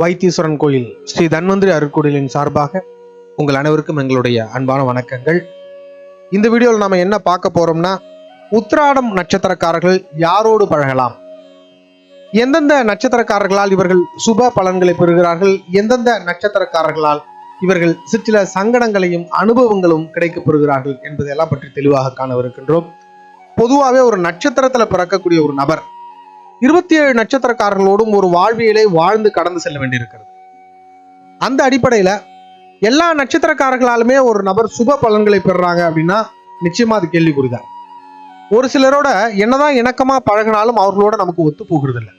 வைத்தீஸ்வரன் கோயில் ஸ்ரீ தன்வந்திரி அருட்கோயிலின் சார்பாக உங்கள் அனைவருக்கும் எங்களுடைய அன்பான வணக்கங்கள். இந்த வீடியோவில் நாம என்ன பார்க்க போறோம்னா உத்திராடம் நட்சத்திரக்காரர்கள் யாரோடு பழகலாம்? எந்தெந்த நட்சத்திரக்காரர்களால் இவர்கள் சுப பலன்களை பெறுகிறார்கள்? எந்தெந்த நட்சத்திரக்காரர்களால் இவர்கள் சிற்சில சங்கடங்களையும் அனுபவங்களும் கிடைக்கப் பெறுகிறார்கள் என்பதையெல்லாம் பற்றி தெளிவாக காணவிருக்கின்றோம். பொதுவாகவே ஒரு நட்சத்திரத்துல பிறக்கக்கூடிய ஒரு நபர் இருபத்தி ஏழு நட்சத்திரக்காரர்களோடும் ஒரு வாழ்வியலை வாழ்ந்து கடந்து செல்ல வேண்டியிருக்கிறது. அந்த அடிப்படையில எல்லா நட்சத்திரக்காரர்களாலுமே ஒரு நபர் சுப பலன்களை பெறுறாங்க அப்படின்னா நிச்சயமா அது கேள்விக்குறிதான். ஒரு சிலரோட என்னதான் இணக்கமா பழகினாலும் அவர்களோட நமக்கு ஒத்து போகிறது இல்லை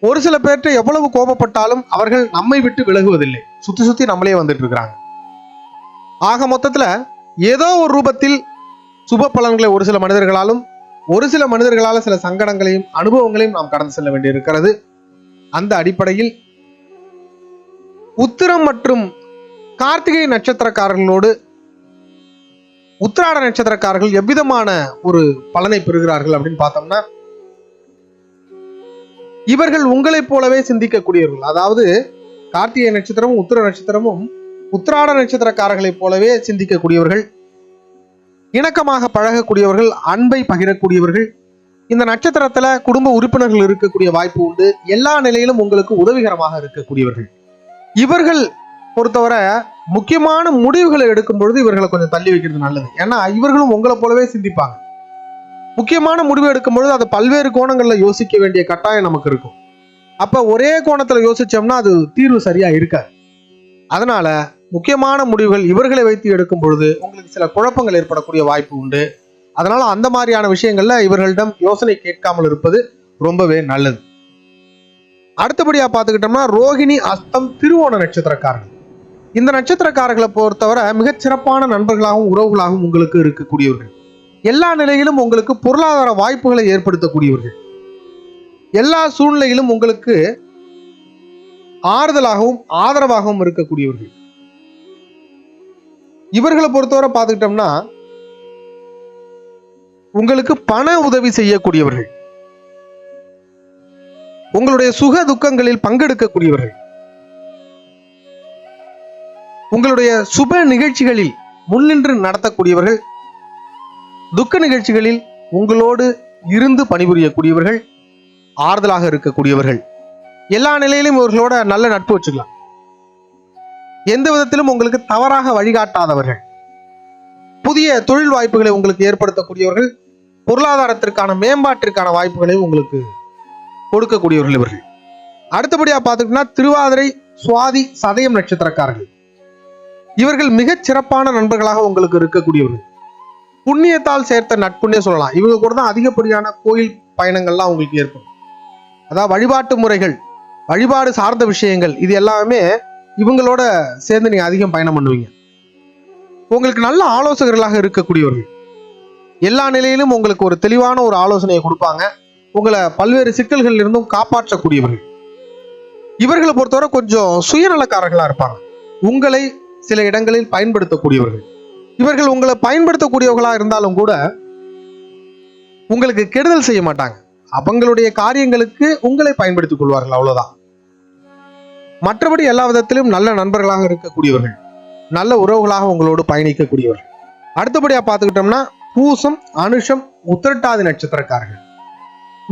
ஒரு சில பேர்கிட்ட எவ்வளவு கோபப்பட்டாலும் அவர்கள் நம்மை விட்டு விலகுவதில்லை. சுத்தி சுத்தி நம்மளே வந்துட்டு இருக்கிறாங்க. ஆக மொத்தத்துல ஏதோ ஒரு ரூபத்தில் சுப பலன்களை ஒரு சில மனிதர்களாலும் ஒரு சில மனிதர்களால் சில சங்கடங்களையும் அனுபவங்களையும் நாம் கடந்து செல்ல வேண்டியிருக்கிறது. அந்த அடிப்படையில் உத்திரம் மற்றும் கார்த்திகை நட்சத்திரக்காரர்களோடு உத்திராட நட்சத்திரக்காரர்கள் எவ்விதமான ஒரு பலனை பெறுகிறார்கள் அப்படின்னு பார்த்தோம்னா இவர்கள் உங்களைப் போலவே சிந்திக்கக்கூடியவர்கள். அதாவது கார்த்திகை நட்சத்திரமும் உத்திர நட்சத்திரமும் உத்திராட நட்சத்திரக்காரர்களைப் போலவே சிந்திக்கக்கூடியவர்கள். இணக்கமாக பழகக்கூடியவர்கள் அன்பை பகிரக்கூடியவர்கள் இந்த நட்சத்திரத்துல குடும்ப உறுப்பினர்கள் இருக்கக்கூடிய வாய்ப்பு உண்டு. எல்லா நிலையிலும் உங்களுக்கு உதவிகரமாக இருக்கக்கூடியவர்கள். இவர்கள் பொறுத்தவரை முக்கியமான முடிவுகளை எடுக்கும் பொழுது இவர்களை கொஞ்சம் தள்ளி வைக்கிறது நல்லது. ஏன்னா இவர்களும் உங்களை போலவே சிந்திப்பாங்க. முக்கியமான முடிவு எடுக்கும் பொழுது அதை பல்வேறு கோணங்கள்ல யோசிக்க வேண்டிய கட்டாயம் நமக்கு இருக்கும். அப்ப ஒரே கோணத்துல யோசிச்சோம்னா அது தீர்வு சரியா இருக்காது. அதனால முக்கியமான முடிவுகள் இவர்களை வைத்து எடுக்கும் பொழுது உங்களுக்கு சில குழப்பங்கள் ஏற்படக்கூடிய வாய்ப்பு உண்டு. அதனால அந்த மாதிரியான விஷயங்கள்ல இவர்களிடம் யோசனை கேட்காமல் இருப்பது ரொம்பவே நல்லது. அடுத்தபடியா பார்த்துக்கிட்டோம்னா ரோகிணி அஸ்தம் திருவோண நட்சத்திரக்காரர்கள். இந்த நட்சத்திரக்காரர்களை பொறுத்தவரை மிகச் சிறப்பான நண்பர்களாகவும் உறவுகளாகவும் உங்களுக்கு இருக்கக்கூடியவர்கள். எல்லா நிலையிலும் உங்களுக்கு பொருளாதார வாய்ப்புகளை ஏற்படுத்தக்கூடியவர்கள். எல்லா சூழ்நிலையிலும் உங்களுக்கு ஆறுதலாகவும் ஆதரவாகவும் இருக்கக்கூடியவர்கள். இவர்களை பொறுத்தவரை பார்த்துக்கிட்டோம்னா உங்களுக்கு பண உதவி செய்யக்கூடியவர்கள் உங்களுடைய சுக துக்கங்களில் பங்கெடுக்கக்கூடியவர்கள் உங்களுடைய சுப நிகழ்ச்சிகளில் முன்னின்று நடத்தக்கூடியவர்கள் துக்க நிகழ்ச்சிகளில் உங்களோடு இருந்து பணிபுரியக்கூடியவர்கள் ஆறுதலாக இருக்கக்கூடியவர்கள். எல்லா நிலையிலும் இவர்களோட நல்ல நட்பு வச்சுக்கலாம். எந்த விதத்திலும் உங்களுக்கு தவறாக வழிகாட்டாதவர்கள். புதிய தொழில் வாய்ப்புகளை உங்களுக்கு ஏற்படுத்தக்கூடியவர்கள் பொருளாதாரத்திற்கான மேம்பாட்டிற்கான வாய்ப்புகளை உங்களுக்கு கொடுக்கக்கூடியவர்கள் இவர்கள். அடுத்தபடியா பார்த்துக்கிட்டோம்னா திருவாதிரை சுவாதி சதயம் நட்சத்திரக்காரர்கள். இவர்கள் மிகச் சிறப்பான நண்பர்களாக உங்களுக்கு இருக்கக்கூடியவர்கள். புண்ணியத்தால் சேர்த்த நட்புன்னே சொல்லலாம். இவங்க கூட தான் அதிகப்படியான கோயில் பயணங்கள்லாம் உங்களுக்கு ஏற்படும். அதாவது வழிபாட்டு முறைகள் வழிபாடு சார்ந்த விஷயங்கள் இது எல்லாமே இவங்களோட சேர்ந்து நீங்க அதிகம் பயணம் பண்ணுவீங்க. உங்களுக்கு நல்ல ஆலோசகர்களாக இருக்கக்கூடியவர்கள். எல்லா நிலையிலும் உங்களுக்கு ஒரு தெளிவான ஒரு ஆலோசனையை கொடுப்பாங்க. உங்களை பல்வேறு சிக்கல்களில் இருந்தும் காப்பாற்றக்கூடியவர்கள். இவர்களை பொறுத்தவரை கொஞ்சம் சுயநலக்காரர்களா இருப்பாங்க. உங்களை சில இடங்களில் பயன்படுத்தக்கூடியவர்கள். இவர்கள் உங்களை பயன்படுத்தக்கூடியவர்களா இருந்தாலும் கூட உங்களுக்கு கெடுதல் செய்ய மாட்டாங்க. அவங்களுடைய காரியங்களுக்கு உங்களை பயன்படுத்திக் கொள்வார்கள் அவ்வளவுதான். மற்றபடி எல்லா விதத்திலும் நல்ல நண்பர்களாக இருக்கக்கூடியவர்கள். நல்ல உறவுகளாக உங்களோடு பயணிக்கக்கூடியவர்கள். அடுத்தபடியாக பார்த்துக்கிட்டோம்னா பூசம் அனுஷம் உத்திரட்டாதி நட்சத்திரக்காரர்கள்.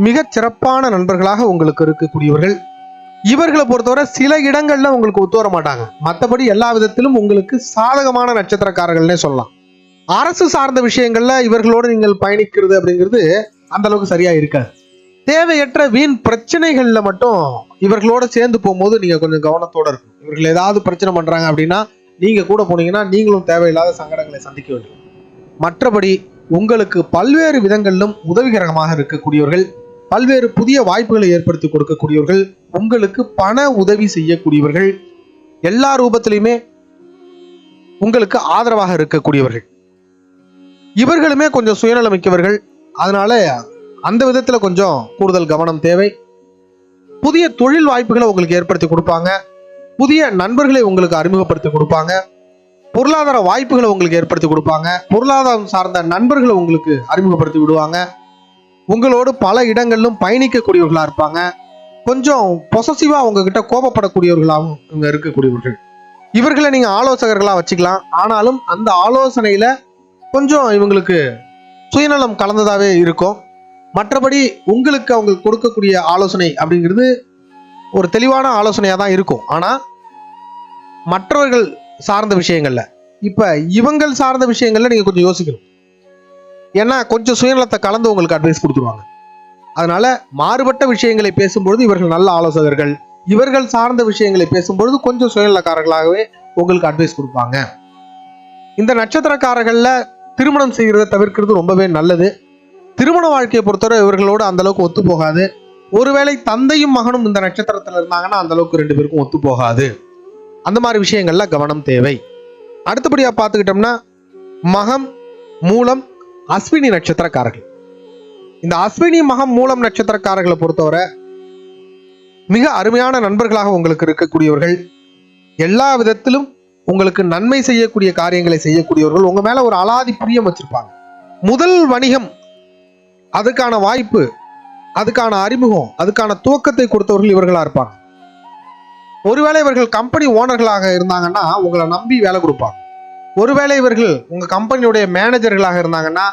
மிகச் சிறப்பான நண்பர்களாக உங்களுக்கு இருக்கக்கூடியவர்கள். இவர்களை பொறுத்தவரை சில இடங்கள்ல உங்களுக்கு ஒத்து வர மாட்டாங்க. மற்றபடி எல்லா விதத்திலும் உங்களுக்கு சாதகமான நட்சத்திரக்காரர்கள்னே சொல்லலாம். அரசு சார்ந்த விஷயங்கள்ல இவர்களோடு நீங்கள் பயணிக்கிறது அப்படிங்கிறது அந்த அளவுக்கு சரியா இருக்காது. தேவையற்ற வீண் பிரச்சனைகள்ல மட்டும் இவர்களோட சேர்ந்து போகும்போது நீங்க கொஞ்சம் கவனத்தோட இருக்கும் இவர்கள் ஏதாவது பிரச்சனை பண்றாங்க அப்படின்னா நீங்க கூட போனீங்கன்னா நீங்களும் தேவையில்லாத சங்கடங்களை சந்திக்க வேண்டும். மற்றபடி உங்களுக்கு பல்வேறு விதங்களிலும் உதவிகரமாக இருக்கக்கூடியவர்கள் பல்வேறு புதிய வாய்ப்புகளை ஏற்படுத்தி கொடுக்கக்கூடியவர்கள் உங்களுக்கு பண உதவி செய்யக்கூடியவர்கள் எல்லா ரூபத்திலையுமே உங்களுக்கு ஆதரவாக இருக்கக்கூடியவர்கள். இவர்களுமே கொஞ்சம் சுயநலமிக்கவர்கள். அதனால அந்த விதத்தில் கொஞ்சம் கூடுதல் கவனம் தேவை. புதிய தொழில் வாய்ப்புகளை உங்களுக்கு ஏற்படுத்தி கொடுப்பாங்க. புதிய நண்பர்களை உங்களுக்கு அறிமுகப்படுத்தி கொடுப்பாங்க. பொருளாதார வாய்ப்புகளை உங்களுக்கு ஏற்படுத்தி கொடுப்பாங்க. பொருளாதாரம் சார்ந்த நண்பர்களை உங்களுக்கு அறிமுகப்படுத்தி விடுவாங்க. உங்களோடு பல இடங்களிலும் பயணிக்கக்கூடியவர்களாக இருப்பாங்க. கொஞ்சம் பொசசிவாக உங்ககிட்ட கோபப்படக்கூடியவர்களாகவும் இவங்க இருக்கக்கூடியவர்கள். இவர்களை நீங்கள் ஆலோசகர்களாக வச்சுக்கலாம். ஆனாலும் அந்த ஆலோசனையில் கொஞ்சம் இவங்களுக்கு சுயநலம் கலந்ததாகவே இருக்கும். மற்றபடி உங்களுக்கு அவங்க கொடுக்கக்கூடிய ஆலோசனை அப்படிங்கிறது ஒரு தெளிவான ஆலோசனையாக தான் இருக்கும். ஆனால் மற்றவர்கள் சார்ந்த விஷயங்களில் இப்போ இவங்கள் சார்ந்த விஷயங்களில் நீங்கள் கொஞ்சம் யோசிக்கணும். ஏன்னா கொஞ்சம் சுயநலத்தை கலந்து உங்களுக்கு அட்வைஸ் கொடுத்துருவாங்க. அதனால மாறுபட்ட விஷயங்களை பேசும்பொழுது இவர்கள் நல்ல ஆலோசகர்கள். இவர்கள் சார்ந்த விஷயங்களை பேசும்பொழுது கொஞ்சம் சுயநலக்காரர்களாகவே உங்களுக்கு அட்வைஸ் கொடுப்பாங்க. இந்த நட்சத்திரக்காரர்களில் திருமணம் செய்கிறத தவிர்க்கிறது ரொம்பவே நல்லது. திருமண வாழ்க்கையை பொறுத்தவரை இவர்களோடு அந்தளவுக்கு ஒத்து போகாது. ஒருவேளை தந்தையும் மகனும் இந்த நட்சத்திரத்தில் இருந்தாங்கன்னா அந்த அளவுக்கு ரெண்டு பேருக்கும் ஒத்து போகாது. அந்த மாதிரி விஷயங்கள்ல கவனம் தேவை. அடுத்தபடியாக பார்த்துக்கிட்டோம்னா மகம் மூலம் அஸ்வினி நட்சத்திரக்காரர்கள். இந்த அஸ்வினி மகம் மூலம் நட்சத்திரக்காரர்களை பொறுத்தவரை மிக அருமையான நண்பர்களாக உங்களுக்கு இருக்கக்கூடியவர்கள். எல்லா விதத்திலும் உங்களுக்கு நன்மை செய்யக்கூடிய காரியங்களை செய்யக்கூடியவர்கள். உங்க மேல ஒரு அலாதி பிரியம் வச்சிருப்பாங்க. முதல் வணிகம் அதுக்கான வாய்ப்பு அதுக்கான அறிமுகம் அதுக்கான துவக்கத்தை கொடுத்தவர்கள் இவர்களாக இருப்பாங்க. ஒருவேளை இவர்கள் கம்பெனி ஓனர்களாக இருந்தாங்கன்னா உங்களை நம்பி வேலை கொடுப்பாங்க. ஒருவேளை இவர்கள் உங்கள் கம்பெனியுடைய மேனேஜர்களாக இருந்தாங்கன்னா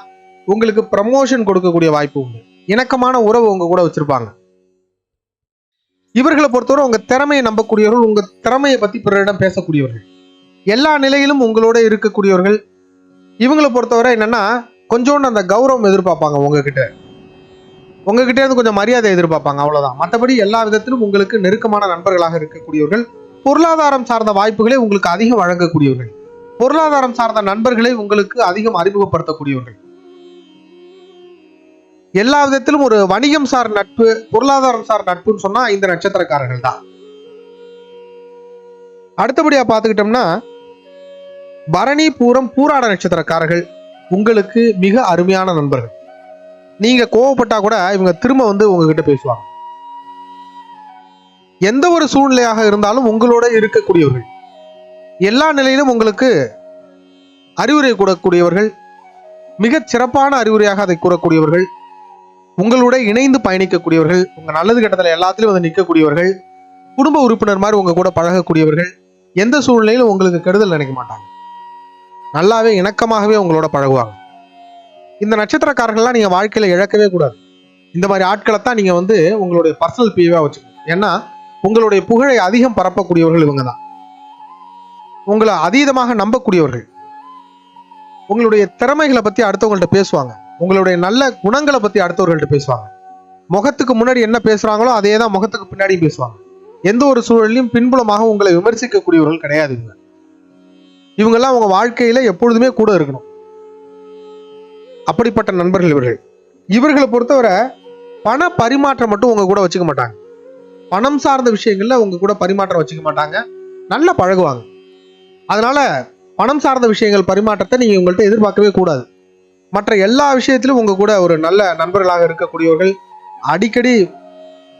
உங்களுக்கு ப்ரமோஷன் கொடுக்கக்கூடிய வாய்ப்பு உண்டு. இணக்கமான உறவு உங்கள் கூட வச்சுருப்பாங்க. இவர்களை பொறுத்தவரை உங்கள் திறமையை நம்பக்கூடியவர்கள் உங்கள் திறமையை பற்றி பிறரிடம் பேசக்கூடியவர்கள். எல்லா நிலையிலும் உங்களோட இருக்கக்கூடியவர்கள். இவங்களை பொறுத்தவரை என்னன்னா கொஞ்சோண்டு அந்த கௌரவம் எதிர்பார்ப்பாங்க உங்ககிட்ட. உங்ககிட்ட இருந்து கொஞ்சம் மரியாதை எதிர்பார்ப்பாங்க அவ்வளவுதான். மற்றபடி எல்லா விதத்திலும் உங்களுக்கு நெருக்கமான நண்பர்களாக இருக்கக்கூடியவர்கள் பொருளாதாரம் சார்ந்த வாய்ப்புகளை உங்களுக்கு அதிகம் வழங்கக்கூடியவர்கள் பொருளாதாரம் சார்ந்த நண்பர்களை உங்களுக்கு அதிகம் அறிமுகப்படுத்தக்கூடியவர்கள். எல்லா விதத்திலும் ஒரு வணிகம் சார் நட்பு பொருளாதாரம் சார் நட்புன்னு சொன்னா இந்த நட்சத்திரக்காரர்கள் தான். அடுத்தபடியா பார்த்துக்கிட்டோம்னா பரணி பூரம் பூராட நட்சத்திரக்காரர்கள் உங்களுக்கு மிக அருமையான நண்பர்கள். நீங்க கோவப்பட்டா கூட இவங்க திரும்ப வந்து உங்ககிட்ட பேசுவாங்க. எந்த ஒரு சூழ்நிலையாக இருந்தாலும் உங்களோட இருக்கக்கூடியவர்கள். எல்லா நிலையிலும் உங்களுக்கு அறிவுரை கூடக்கூடியவர்கள் மிகச் சிறப்பான அறிவுரையாக அதை கூறக்கூடியவர்கள் உங்களோட இணைந்து பயணிக்கக்கூடியவர்கள் உங்க நல்லது கட்டத்தில் எல்லாத்துலயும் வந்து நிற்கக்கூடியவர்கள் குடும்ப உறுப்பினர் மாதிரி உங்க கூட பழகக்கூடியவர்கள் எந்த சூழ்நிலையிலும் உங்களுக்கு கெடுதல் நினைக்க மாட்டாங்க. நல்லாவே இணக்கமாகவே உங்களோட பழகுவாங்க. இந்த நட்சத்திரக்காரர்கள்லாம் நீங்கள் வாழ்க்கையில இழக்கவே கூடாது. இந்த மாதிரி ஆட்களை தான் நீங்க வந்து உங்களுடைய பர்சனல் பிஏவா வச்சுக்கணும். ஏன்னா உங்களுடைய புகழை அதிகம் பரப்பக்கூடியவர்கள் இவங்க தான் உங்களை அதீதமாக நம்பக்கூடியவர்கள். உங்களுடைய திறமைகளை பற்றி அடுத்தவங்கள்ட்ட பேசுவாங்க. உங்களுடைய நல்ல குணங்களை பற்றி அடுத்தவர்கள்ட்ட பேசுவாங்க. முகத்துக்கு முன்னாடி என்ன பேசுறாங்களோ அதே தான் முகத்துக்கு பின்னாடியும் பேசுவாங்க. எந்த ஒரு சூழலையும் பின்புலமாக உங்களை விமர்சிக்கக்கூடியவர்கள் கிடையாது இவங்க. இவங்கெல்லாம் அவங்க வாழ்க்கையில் எப்பொழுதுமே கூட இருக்கணும். அப்படிப்பட்ட நண்பர்கள் இவர்கள். இவர்களை பொறுத்தவரை பண பரிமாற்றம் மட்டும் உங்க கூட வச்சுக்க மாட்டாங்க. பணம் சார்ந்த விஷயங்கள்ல உங்க கூட பரிமாற்றம் வச்சுக்க மாட்டாங்க. நல்லா பழகுவாங்க. அதனால பணம் சார்ந்த விஷயங்கள் பரிமாற்றத்தை நீங்க உங்கள்கிட்ட எதிர்பார்க்கவே கூடாது. மற்ற எல்லா விஷயத்திலும் உங்க கூட ஒரு நல்ல நண்பர்களாக இருக்கக்கூடியவர்கள் அடிக்கடி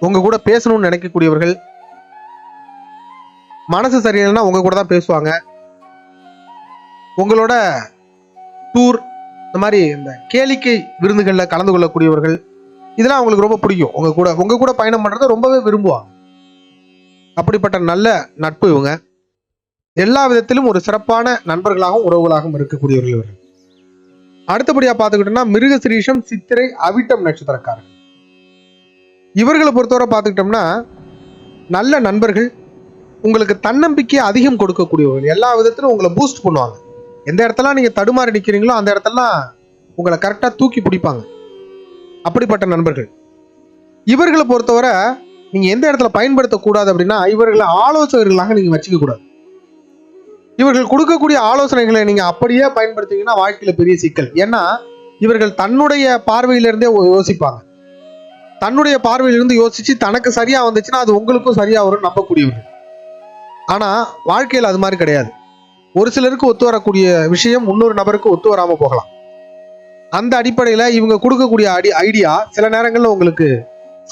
உங்க கூட பேசணும்னு நினைக்கக்கூடியவர்கள் மனசு சரியில்லைன்னா உங்க கூட தான் பேசுவாங்க. உங்களோட டூர் இந்த மாதிரி இந்த கேளிக்கை விருந்துகளில் கலந்து கொள்ளக்கூடியவர்கள் இதெல்லாம் அவங்களுக்கு ரொம்ப பிடிக்கும். உங்கள் கூட உங்கள் கூட பயணம் பண்ணுறத ரொம்பவே விரும்புவாங்க. அப்படிப்பட்ட நல்ல நட்பு இவங்க. எல்லா விதத்திலும் ஒரு சிறப்பான நண்பர்களாகவும் உறவுகளாகவும் இருக்கக்கூடியவர்கள் இவர்கள். அடுத்தபடியாக பார்த்துக்கிட்டோம்னா மிருகசிரீஷம் சித்திரை அவிட்டம் நட்சத்திரக்காரர்கள். இவர்களை பொறுத்தவரை பார்த்துக்கிட்டோம்னா நல்ல நண்பர்கள் உங்களுக்கு தன்னம்பிக்கை அதிகம் கொடுக்கக்கூடியவர்கள். எல்லா விதத்திலும் உங்களை பூஸ்ட் பண்ணுவாங்க. எந்த இடத்துல நீங்கள் தடுமாறி நிற்கிறீங்களோ அந்த இடத்துலலாம் உங்களை கரெக்டாக தூக்கி பிடிப்பாங்க. அப்படிப்பட்ட நண்பர்கள். இவர்களை பொறுத்தவரை நீங்கள் எந்த இடத்துல பயன்படுத்தக்கூடாது அப்படின்னா இவர்களை ஆலோசகர்களாக நீங்கள் வச்சுக்க கூடாது. இவர்கள் கொடுக்கக்கூடிய ஆலோசனைகளை நீங்கள் அப்படியே பயன்படுத்திங்கன்னா வாழ்க்கையில் பெரிய சிக்கல். ஏன்னா இவர்கள் தன்னுடைய பார்வையிலிருந்தே யோசிப்பாங்க. தன்னுடைய பார்வையிலிருந்து யோசிச்சு தனக்கு சரியா வந்துச்சுன்னா அது உங்களுக்கும் சரியா வரும் நம்பக்கூடியவர்கள். ஆனா வாழ்க்கையில் அது மாதிரி கிடையாது. ஒரு சிலருக்கு ஒத்து வரக்கூடிய விஷயம் இன்னொரு நபருக்கு ஒத்து வராமல் போகலாம். அந்த அடிப்படையில் இவங்க கொடுக்கக்கூடிய அடி ஐடியா சில நேரங்களில் உங்களுக்கு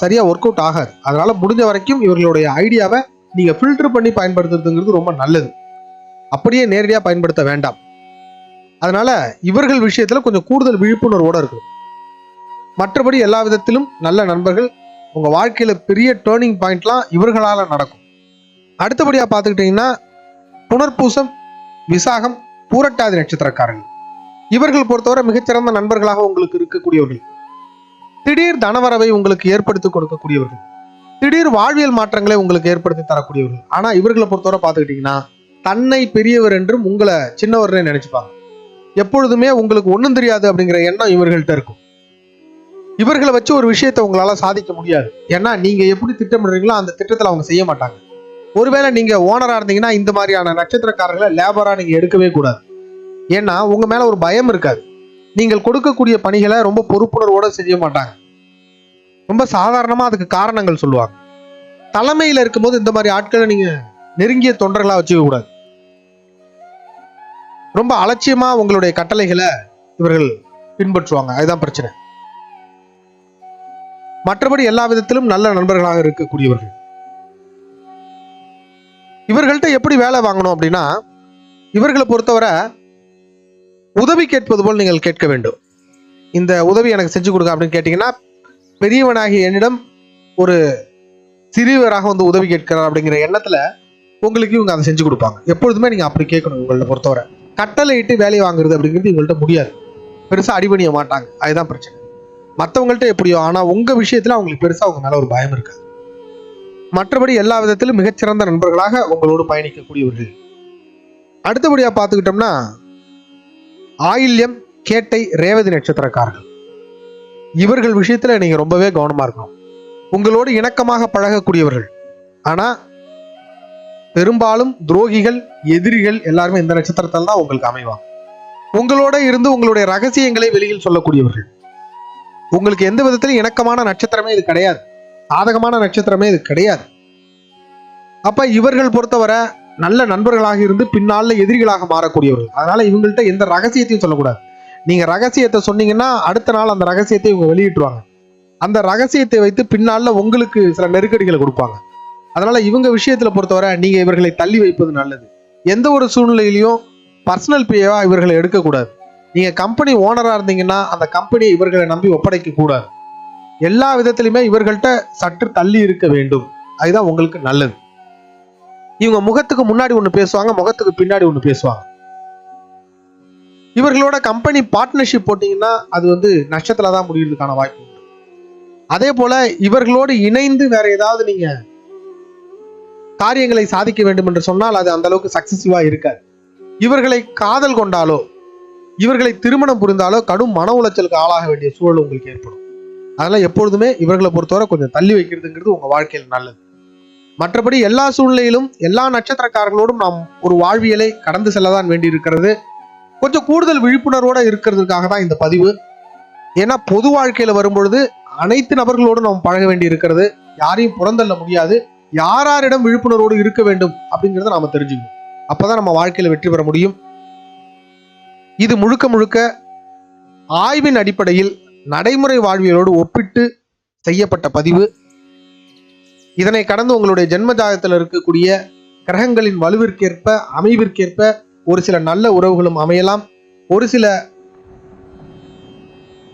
சரியாக ஒர்க் அவுட் ஆகாது. அதனால் முடிஞ்ச வரைக்கும் இவர்களுடைய ஐடியாவை நீங்கள் ஃபில்டர் பண்ணி பயன்படுத்துறதுங்கிறது ரொம்ப நல்லது. அப்படியே நேரடியாக பயன்படுத்த வேண்டாம். அதனால் இவர்கள் விஷயத்தில் கொஞ்சம் கூடுதல் விழிப்புணர்வோடு இருக்குது மற்றபடி எல்லா விதத்திலும் நல்ல நண்பர்கள் உங்கள் வாழ்க்கையில் பெரிய டேர்னிங் பாயிண்ட்லாம் இவர்களால் நடக்கும். அடுத்தபடியாக பார்த்துக்கிட்டிங்கன்னா புனர்பூசம் விசாகம் பூரட்டாதி நட்சத்திரக்காரர்கள். இவர்கள் பொறுத்தவரை மிகச்சிறந்த நண்பர்களாக உங்களுக்கு இருக்கக்கூடியவர்கள். திடீர் தனவரவை உங்களுக்கு ஏற்படுத்தி கொடுக்கக்கூடியவர்கள். திடீர் வாழ்வியல் மாற்றங்களை உங்களுக்கு ஏற்படுத்தி தரக்கூடியவர்கள். ஆனா இவர்களை பொறுத்தவரை பார்த்துக்கிட்டீங்கன்னா தன்னை பெரியவர் என்றும் உங்களை சின்னவர்னே நினைச்சுப்பாங்க. எப்பொழுதுமே உங்களுக்கு ஒன்றும் தெரியாது அப்படிங்கிற எண்ணம் இவர்கள்ட்ட இருக்கும். இவர்களை வச்சு ஒரு விஷயத்தை உங்களால சாதிக்க முடியாது. ஏன்னா நீங்க எப்படி திட்டமிடுறீங்களோ அந்த திட்டத்தில் அவங்க செய்ய மாட்டாங்க. ஒருவேளை நீங்க ஓனரா இருந்தீங்கன்னா இந்த மாதிரியான நட்சத்திரக்காரர்களை லேபரா நீங்க எடுக்கவே கூடாது. ஏன்னா உங்க மேல ஒரு பயம் இருக்காது. நீங்கள் கொடுக்கக்கூடிய பணிகளை ரொம்ப பொறுப்புணர்வோட செய்ய மாட்டாங்க. ரொம்ப சாதாரணமா அதுக்கு காரணங்கள் சொல்லுவாங்க. தலைமையில இருக்கும்போது இந்த மாதிரி ஆட்களை நீங்க நெருங்கிய தொண்டர்களா வச்சுக்க கூடாது. ரொம்ப அலட்சியமா உங்களுடைய கட்டளைகளை இவர்கள் பின்பற்றுவாங்க. அதுதான் பிரச்சனை. மற்றபடி எல்லா விதத்திலும் நல்ல நண்பர்களாக இருக்கக்கூடியவர்கள். இவர்கள்ட்ட எப்படி வேலை வாங்கணும் அப்படின்னா இவர்களை பொறுத்தவரை உதவி கேட்பது போல் நீங்கள் கேட்க வேண்டும். இந்த உதவி எனக்கு செஞ்சு கொடுங்க அப்படின்னு கேட்டீங்கன்னா பெரியவனாகிய என்னிடம் ஒரு சிறியவராக வந்து உதவி கேட்கிறார் அப்படிங்கிற எண்ணத்துல உங்களுக்கு இவங்க அதை செஞ்சு கொடுப்பாங்க. எப்பொழுதுமே நீங்க அப்படி கேட்கணும் உங்கள்ட்ட பொறுத்தவரை. கட்டளை இட்டு வேலையை வாங்குறது அப்படிங்கிறது இவங்கள்ட்ட முடியாது. பெருசா அடிபணிய மாட்டாங்க. அதுதான் பிரச்சனை. மற்றவங்கள்ட்ட எப்படியோ ஆனா உங்க விஷயத்துல அவங்களுக்கு பெருசா அவங்க மேல ஒரு பயம் இருக்காது. மற்றபடி எல்லா விதத்திலும் மிகச்சிறந்த நண்பர்களாக உங்களோடு பயணிக்கக்கூடியவர்கள். அடுத்தபடியா பார்த்துக்கிட்டோம்னா ஆயில்யம் கேட்டை ரேவதி நட்சத்திரக்காரர்கள். இவர்கள் விஷயத்துல நீங்க ரொம்பவே கவனமா இருக்கணும். உங்களோடு இணக்கமாக பழகக்கூடியவர்கள். ஆனா பெரும்பாலும் துரோகிகள் எதிரிகள் எல்லாருமே இந்த நட்சத்திரத்தில் தான் உங்களுக்கு அமைவாங்க. உங்களோட இருந்து உங்களுடைய ரகசியங்களை வெளியில் சொல்லக்கூடியவர்கள். உங்களுக்கு எந்த விதத்திலும் இணக்கமான நட்சத்திரமே இது கிடையாது. சாதகமான நட்சத்திரமே இது கிடையாது. அப்ப இவர்கள் பொறுத்தவரை நல்ல நண்பர்களாக இருந்து பின்னால எதிரிகளாக மாறக்கூடியவர்கள். அதனால இவங்கள்ட்ட எந்த ரகசியத்தையும் சொல்லக்கூடாது. நீங்க ரகசியத்தை சொன்னீங்கன்னா அடுத்த நாள் அந்த ரகசியத்தை இவங்க வெளியிட்டுருவாங்க. அந்த ரகசியத்தை வைத்து பின்னால உங்களுக்கு சில நெருக்கடிகளை கொடுப்பாங்க. அதனால இவங்க விஷயத்துல பொறுத்தவரை நீங்க இவர்களை தள்ளி வைப்பது நல்லது. எந்த ஒரு சூழ்நிலையிலையும் பர்சனல் பேவா இவர்களை எடுக்கக்கூடாது. நீங்க கம்பெனி ஓனரா இருந்தீங்கன்னா அந்த கம்பெனியை இவர்களை நம்பி ஒப்படைக்க கூடாது எல்லா விதத்திலுமே இவர்கள்ட்ட சற்று தள்ளி இருக்க வேண்டும். அதுதான் உங்களுக்கு நல்லது. இவங்க முகத்துக்கு முன்னாடி ஒன்று பேசுவாங்க முகத்துக்கு பின்னாடி ஒன்று பேசுவாங்க. இவர்களோட கம்பெனி பார்ட்னர்ஷிப் போட்டீங்கன்னா அது வந்து நஷ்டத்துல தான் முடியறதுக்கான வாய்ப்பு உண்டு. அதே போல இவர்களோடு இணைந்து வேற ஏதாவது நீங்க காரியங்களை சாதிக்க வேண்டும் என்று சொன்னால் அது அந்த அளவுக்கு சக்சஸிவா இருக்காது. இவர்களை காதல் கொண்டாலோ இவர்களை திருமணம் புரிந்தாலோ கடும் மன உளைச்சலுக்கு ஆளாக வேண்டிய சூழல் உங்களுக்கு ஏற்படும். அதனால எப்பொழுதுமே இவர்களை பொறுத்தவரை கொஞ்சம் தள்ளி வைக்கிறதுங்கிறது உங்க வாழ்க்கையில் நல்லது. மற்றபடி எல்லா சூழ்நிலையிலும் எல்லா நட்சத்திரக்காரர்களோடும் நாம் ஒரு வாழ்வியலை கடந்து செல்லதான் வேண்டி இருக்கிறது கொஞ்சம் கூடுதல் விழிப்புணர்வோட இருக்கிறதுக்காக தான் இந்த பதிவு. ஏன்னா பொது வாழ்க்கையில வரும்பொழுது அனைத்து நபர்களோடும் நாம் பழக வேண்டி இருக்கிறது யாரையும் புறந்தள்ள முடியாது. யார் யாரிடம் விழிப்புணர்வோடு இருக்க வேண்டும் அப்படிங்கிறத நாம தெரிஞ்சுக்கணும். அப்பதான் நம்ம வாழ்க்கையில வெற்றி பெற முடியும். இது முழுக்க முழுக்க ஆய்வின் அடிப்படையில் நடைமுறை வாழ்வியலோடு ஒப்பிட்டு செய்யப்பட்ட பதிவு. இதனை கடந்து உங்களுடைய ஜென்ம ஜாதகத்தில் இருக்கக்கூடிய கிரகங்களின் வலுவிற்கேற்ப அமைவிற்கேற்ப ஒரு சில நல்ல உறவுகளும் அமையலாம். ஒரு சில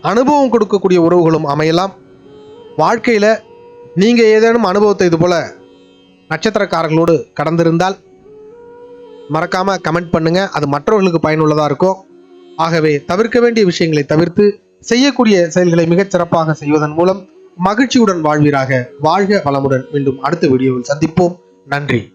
அனுபவம் கொடுக்கக்கூடிய உறவுகளும் அமையலாம். வாழ்க்கையில் நீங்கள் ஏதேனும் அனுபவத்தை இது போல நட்சத்திரக்காரர்களோடு கடந்திருந்தால் மறக்காமல் கமெண்ட் பண்ணுங்கள் அது மற்றவர்களுக்கு பயனுள்ளதாக இருக்கும். ஆகவே தவிர்க்க வேண்டிய விஷயங்களை தவிர்த்து செய்யக்கூடிய செயல்களை மிகச் சிறப்பாக செய்வதன் மூலம் மகிழ்ச்சியுடன் வாழ்வீராக. வாழ்க வளமுடன். மீண்டும் அடுத்த வீடியோவில் சந்திப்போம். நன்றி.